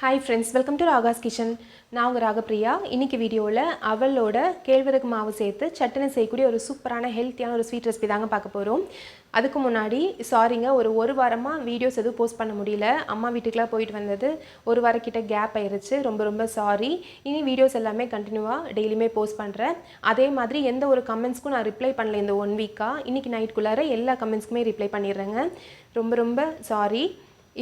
Hi friends welcome to Raga's kitchen நான் உங்கள் ராகப்பிரியா. இன்றைக்கி வீடியோவில் அவளோட கேழ்வரகு மாவு சேர்த்து சட்டனை செய்யக்கூடிய ஒரு சூப்பரான ஹெல்த்தியான ஒரு ஸ்வீட் ரெசிபி தாங்க பார்க்க போகிறோம் அதுக்கு முன்னாடி சாரிங்க ஒரு ஒரு வாரமாக வீடியோஸ் எதுவும் போஸ்ட் பண்ண முடியல. அம்மா வீட்டுக்குலாம் போயிட்டு வந்தது. ஒரு வாரக்கிட்ட கேப் ஆயிடுச்சு ரொம்ப ரொம்ப சாரி இனி வீடியோஸ் எல்லாமே கண்டினியூவாக டெய்லியுமே போஸ்ட் பண்ணுறேன் அதே மாதிரி எந்த ஒரு கமெண்ட்ஸ்க்கும் நான் ரிப்ளை பண்ணல இந்த ஒன் வீக்காக இன்றைக்கி நைட்குள்ளார எல்லா கமெண்ட்ஸ்க்குமே ரிப்ளை பண்ணிடுறேங்க. ரொம்ப ரொம்ப சாரி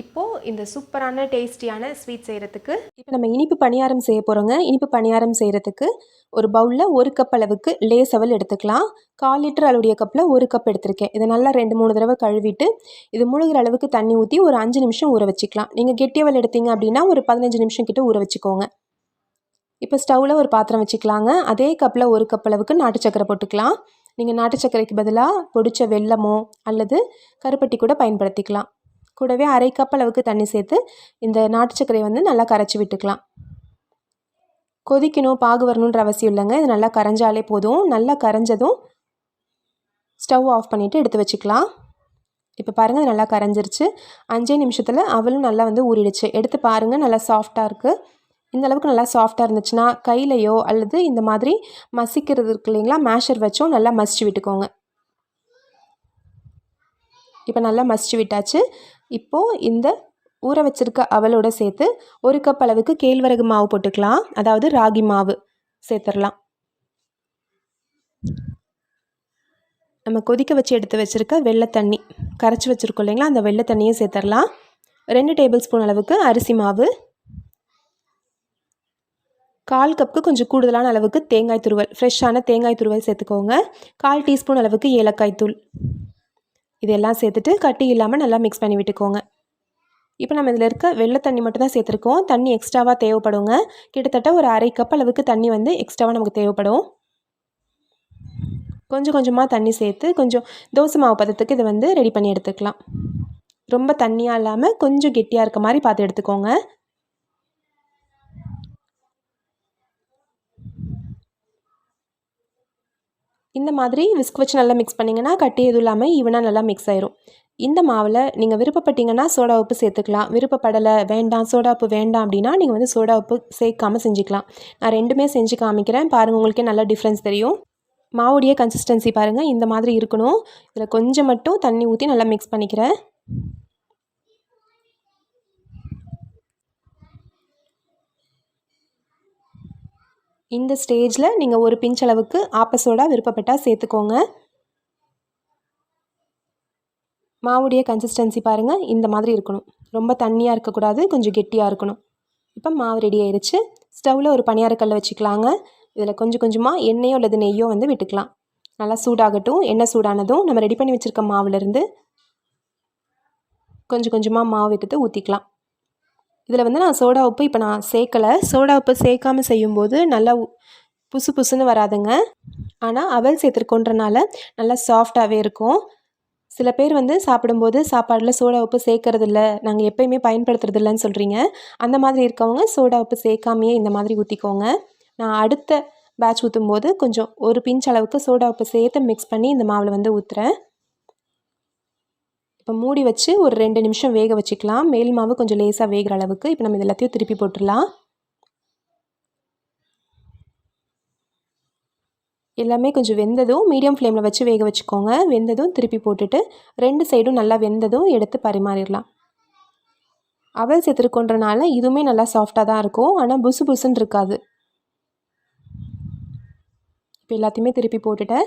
இப்போது இந்த சூப்பரான டேஸ்டியான ஸ்வீட் செய்கிறதுக்கு இப்போ நம்ம இனிப்பு பணியாரம் செய்ய போகிறோங்க இனிப்பு பணியாரம் செய்கிறதுக்கு ஒரு பவுலில் ஒரு கப் அளவுக்கு லேஸ் எடுத்துக்கலாம். கால் லிட்டர் அளவுடைய கப்பில் ஒரு கப் எடுத்திருக்கேன். இதை நல்லா ரெண்டு மூணு தடவை கழுவிட்டு இது முழுகிற அளவுக்கு தண்ணி ஊற்றி ஒரு அஞ்சு நிமிஷம் ஊற வச்சுக்கலாம். நீங்கள் கெட்டியவல் எடுத்தீங்க அப்படின்னா ஒரு பதினஞ்சு நிமிஷம் கிட்ட ஊற வச்சுக்கோங்க. இப்போ ஸ்டவ்வில் ஒரு பாத்திரம் வச்சுக்கலாங்க. அதே கப்பில் ஒரு கப் அளவுக்கு நாட்டு சக்கரை போட்டுக்கலாம். நீங்கள் நாட்டு சக்கரைக்கு பதிலாக பொடிச்ச வெல்லமோ அல்லது கருப்பட்டி கூட பயன்படுத்திக்கலாம். கூடவே அரை கப் அளவுக்கு தண்ணி சேர்த்து இந்த நாட்டு சர்க்கரையை வந்து நல்லா கரைச்சி விட்டுக்கலாம். கொதிக்கணும் பாகு வரணுன்ற அவசியம் இல்லைங்க. இது நல்லா கரைஞ்சாலே போதும். நல்லா கரைஞ்சதும் ஸ்டவ் ஆஃப் பண்ணிவிட்டு எடுத்து வச்சுக்கலாம். இப்போ பாருங்கள் நல்லா கரைஞ்சிருச்சு. அஞ்சே நிமிஷத்தில் அவளும் நல்லா வந்து ஊறிடுச்சு. எடுத்து பாருங்கள் நல்லா சாஃப்டாக இருக்குது இந்த அளவுக்கு நல்லா சாஃப்டாக இருந்துச்சுன்னா கையிலையோ அல்லது இந்த மாதிரி மசிக்கிறது இருக்கு இல்லைங்களா மேஷர் வச்சும் நல்லா மசிச்சு விட்டுக்கோங்க. இப்போ நல்லா மசிச்சு விட்டாச்சு. இப்போது இந்த ஊற வச்சிருக்க அவலோட சேர்த்து ஒரு கப் அளவுக்கு கேழ்வரகு மாவு போட்டுக்கலாம். அதாவது ராகி மாவு சேர்த்துடலாம். நம்ம கொதிக்க வச்சு எடுத்து வச்சுருக்க வெள்ளை தண்ணி கரைச்சி வச்சுருக்கோம் இல்லைங்களா? அந்த வெள்ளை தண்ணியும் சேர்த்துடலாம். ரெண்டு டேபிள் ஸ்பூன் அளவுக்கு அரிசி மாவு. கால் கப்புக்கு கொஞ்சம் கூடுதலான அளவுக்கு தேங்காய் துருவல் ஃப்ரெஷ்ஷான தேங்காய் துருவல் சேர்த்துக்கோங்க. கால் டீஸ்பூன் அளவுக்கு ஏலக்காய் தூள். இதெல்லாம் சேர்த்துட்டு கட்டி இல்லாமல் நல்லா மிக்ஸ் பண்ணி விட்டுக்கோங்க. இப்போ நம்ம இதில் இருக்க வெள்ளை தண்ணி மட்டும் தான் சேர்த்துருக்கோம். தண்ணி எக்ஸ்ட்ராவாக தேவைப்படுங்க. கிட்டத்தட்ட ஒரு அரை கப் அளவுக்கு தண்ணி வந்து எக்ஸ்ட்ராவாக நமக்கு தேவைப்படும். கொஞ்சம் கொஞ்சமாக தண்ணி சேர்த்து கொஞ்சம் தோசை மாவு பதத்துக்கு இதை வந்து ரெடி பண்ணி எடுத்துக்கலாம். ரொம்ப தண்ணியாக இல்லாமல் கொஞ்சம் கெட்டியாக இருக்க மாதிரி பார்த்து எடுத்துக்கோங்க. இந்த மாதிரி விஸ்க் வச்சு நல்லா மிக்ஸ் பண்ணிங்கன்னா கட்டி எதுவும் இல்லாமல் ஈவனாக நல்லா மிக்ஸ் ஆயிரும். இந்த மாவில் நீங்கள் விருப்பப்பட்டீங்கன்னா சோடா உப்பு சேர்த்துக்கலாம். விருப்பப்படலை வேண்டாம் சோடா உப்பு வேண்டாம் அப்படின்னா நீங்கள் வந்து சோடா உப்பு சேர்க்காமல் செஞ்சுக்கலாம். நான் ரெண்டுமே செஞ்சு காமிக்கிறேன். பாருங்கள் உங்களுக்கே நல்லா டிஃப்ரென்ஸ் தெரியும். மாவுடைய கன்சிஸ்டன்சி பாருங்கள் இந்த மாதிரி இருக்கணும். இதில் கொஞ்சம் மட்டும் தண்ணி ஊற்றி நல்லா மிக்ஸ் பண்ணிக்கிறேன். இந்த ஸ்டேஜில் நீங்கள் ஒரு பிஞ்ச் அளவுக்கு ஆப்பசோடா விருப்பப்பட்டால் சேர்த்துக்கோங்க. மாவுடைய கன்சிஸ்டன்சி பாருங்கள் இந்த மாதிரி இருக்கணும். ரொம்ப தண்ணியாக இருக்கக்கூடாது கொஞ்சம் கெட்டியாக இருக்கணும். இப்போ மாவு ரெடி ஆயிடுச்சு ஸ்டவ்வில் ஒரு பணியாரக்கல்லை வச்சுக்கலாங்க. இதில் கொஞ்சம் கொஞ்சமாக எண்ணெயோ அல்லது நெய்யோ வந்து விட்டுக்கலாம். நல்லா சூடாகட்டும். எண்ணெய் சூடானதும் நம்ம ரெடி பண்ணி வச்சுருக்க மாவுலேருந்து கொஞ்சம் கொஞ்சமாக மாவு எடுத்து ஊற்றிக்கலாம் இதில் வந்து நான் சோடா உப்பு இப்போ நான் சேர்க்கலை. சோடா உப்பு சேர்க்காமல் செய்யும்போது நல்லா புசு புசுன்னு வராதுங்க. ஆனால் அவல் சேர்த்துருக்கோன்றனால நல்லா சாஃப்டாகவே இருக்கும். சில பேர் வந்து சாப்பிடும்போது சாப்பாடில் சோடா உப்பு சேர்க்கறதில்ல நாங்கள் எப்பயுமே பயன்படுத்துறது இல்லைன்னு சொல்கிறீங்க. அந்த மாதிரி இருக்கவங்க சோடா உப்பு சேர்க்காமையே இந்த மாதிரி ஊற்றிக்கோங்க. நான் அடுத்த பேட்ச் ஊற்றும் போது கொஞ்சம் ஒரு பிஞ்ச் அளவுக்கு சோடா உப்பு சேர்த்து மிக்ஸ் பண்ணி இந்த மாவில் வந்து ஊற்றுறேன். இப்போ மூடி வச்சு ஒரு ரெண்டு நிமிஷம் வேக வச்சுக்கலாம். மேல் மாவு கொஞ்சம் லேசாக வேகிற அளவுக்கு. இப்போ நம்ம இது எல்லாத்தையும் திருப்பி போட்டுடலாம். எல்லாமே கொஞ்சம் வெந்ததும் மீடியம் ஃப்ளேமில் வச்சு வேக வச்சுக்கோங்க. வெந்ததும் திருப்பி போட்டுட்டு ரெண்டு சைடும் நல்லா வெந்ததும் எடுத்து பரிமாறிடலாம். அவல் சேர்த்துருக்கோன்றனால இதுவுமே நல்லா சாஃப்டாக தான் இருக்கும். ஆனால் புசு புசுன்னு இருக்காது. இப்போ எல்லாத்தையுமே திருப்பி போட்டுட்டேன்.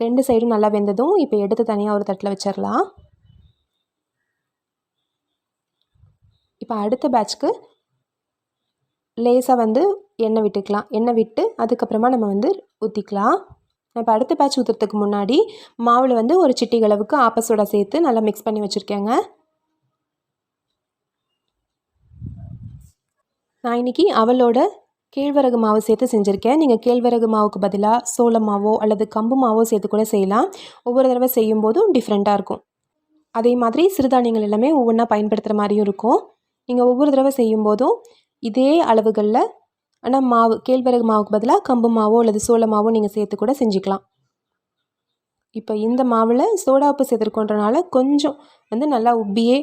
ரெண்டு சைடும் நல்லா வெந்ததும் இப்போ எடுத்து தனியாக ஒரு தட்டில் வச்சிடலாம். இப்போ அடுத்த பேட்ச்க்கு லேசாக வந்து எண்ணெய் விட்டுக்கலாம். எண்ணெய் விட்டு அதுக்கப்புறமா நம்ம வந்து ஊற்றிக்கலாம் இப்போ அடுத்த பேட்ச் ஊற்றுறதுக்கு முன்னாடி மாவில் வந்து ஒரு சிட்டி அளவுக்கு ஆப்பசோடா சேர்த்து நல்லா மிக்ஸ் பண்ணி வச்சுருக்கேங்க. நான் இன்றைக்கி அவளோட கேழ்வரகு மாவு சேர்த்து செஞ்சுருக்கேன். நீங்கள் கேழ்வரகு மாவுக்கு பதிலாக சோள மாவோ அல்லது கம்பு மாவோ சேர்த்து கூட செய்யலாம். ஒவ்வொரு தடவை செய்யும்போதும் டிஃப்ரெண்ட்டாக இருக்கும். அதே மாதிரி சிறுதானியங்கள் எல்லாமே ஒவ்வொன்றா பயன்படுத்துகிற மாதிரியும் இருக்கும். நீங்கள் ஒவ்வொரு தடவை செய்யும் போதும் இதே அளவுகளில் ஆனால் மாவு கேழ்வரகு மாவுக்கு பதிலாக கம்பு மாவோ அல்லது சோள மாவோ நீங்கள் சேர்த்து கூட செஞ்சுக்கலாம். இப்போ இந்த மாவில் சோடா உப்பு சேர்த்துருக்கோன்றனால கொஞ்சம் வந்து நல்லா உப்பியே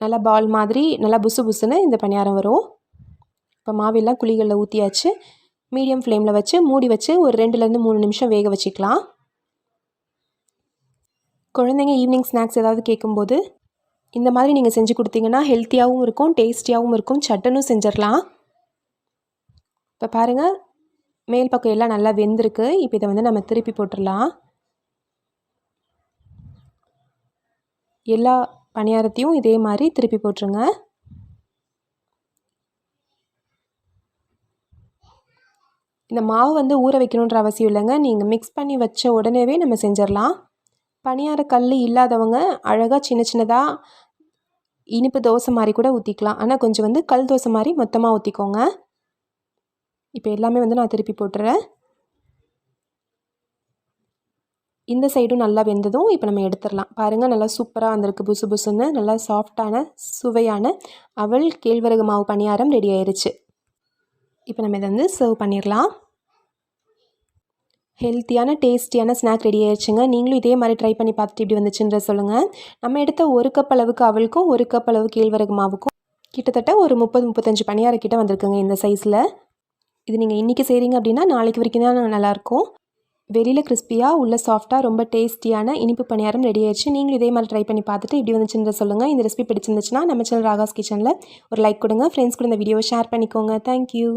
நல்லா பால் மாதிரி நல்லா புசு புசுன்னு இந்த பணியாரம் வரும். இப்போ மாவெல்லாம் குழிகளில் ஊற்றியாச்சு மீடியம் ஃப்ளேமில் வச்சு மூடி வச்சு ஒரு ரெண்டுலேருந்து மூணு நிமிஷம் வேக வச்சுக்கலாம். குழந்தைங்க ஈவினிங் ஸ்நாக்ஸ் ஏதாவது கேட்கும்போது இந்த மாதிரி நீங்கள் செஞ்சு கொடுத்தீங்கன்னா ஹெல்த்தியாகவும் இருக்கும் டேஸ்டியாகவும் இருக்கும் சட்டனும் செஞ்சிடலாம். இப்போ பாருங்கள் மேல் பக்கம் எல்லாம் நல்லா வெந்திருக்கு. இப்போ இதை வந்து நம்ம திருப்பி போட்டுடலாம். எல்லா பணியாரத்தையும் இதே மாதிரி திருப்பி போட்டுருங்க. இந்த மாவு வந்து ஊற வைக்கணுன்ற அவசியம் இல்லைங்க. நீங்கள் மிக்ஸ் பண்ணி வச்ச உடனேவே நம்ம செஞ்சிடலாம். பணியார கல் இல்லாதவங்க அழகாக சின்ன சின்னதாக இனிப்பு தோசை மாதிரி கூட ஊற்றிக்கலாம் ஆனால் கொஞ்சம் வந்து கல் தோசை மாதிரி மொத்தமாக ஊற்றிக்கோங்க இப்போ எல்லாமே வந்து நான் திருப்பி போட்டுறேன். இந்த சைடும் நல்லா வெந்ததும் இப்போ நம்ம எடுத்துடலாம். பாருங்கள் நல்லா சூப்பராக வந்திருக்கு. புசு புசுன்னு நல்லா சாஃப்டான சுவையான அவள் கேழ்வரகு மாவு பணியாரம் ரெடி ஆயிடுச்சு இப்போ நம்ம இதை வந்து சர்வ் பண்ணிடலாம். ஹெல்த்தியான டேஸ்டியான ஸ்நாக் ரெடி ஆயிடுச்சுங்க. நீங்களும் இதே மாதிரி ட்ரை பண்ணி பார்த்துட்டு இப்படி வந்துச்சுன்ற சொல்லுங்கள் நம்ம எடுத்த ஒரு கப் அளவுக்கு அவளுக்கும் ஒரு கப் அளவு கேழ்வரகு மாவுக்கும் கிட்டத்தட்ட ஒரு முப்பது முப்பத்தஞ்சு பணியாரம் கிட்ட வந்திருக்குங்க இந்த சைஸில் இது நீங்கள் இன்றைக்கி செய்கிறீங்க அப்படின்னா நாளைக்கு வரைக்கும் தான் நல்லாயிருக்கும். வெளியில் கிறிஸ்பியாக உள்ள சாஃப்டாக ரொம்ப டேஸ்டியான இனிப்பு பணியாரம் ரெடி ஆயிடுச்சு. நீங்களும் இதே மாதிரி ட்ரை பண்ணி பார்த்துட்டு இப்படி வந்துச்சுன்ற சொல்லுங்கள் இந்த ரெசிபி பிடிச்சிருந்துச்சுன்னா நம்ம சேனல் ராகாஸ் கிச்சனில் ஒரு லைக் கொடுங்க. ஃப்ரெண்ட்ஸ் கூட இந்த வீடியோவை ஷேர் பண்ணிக்கோங்க. தேங்க்யூ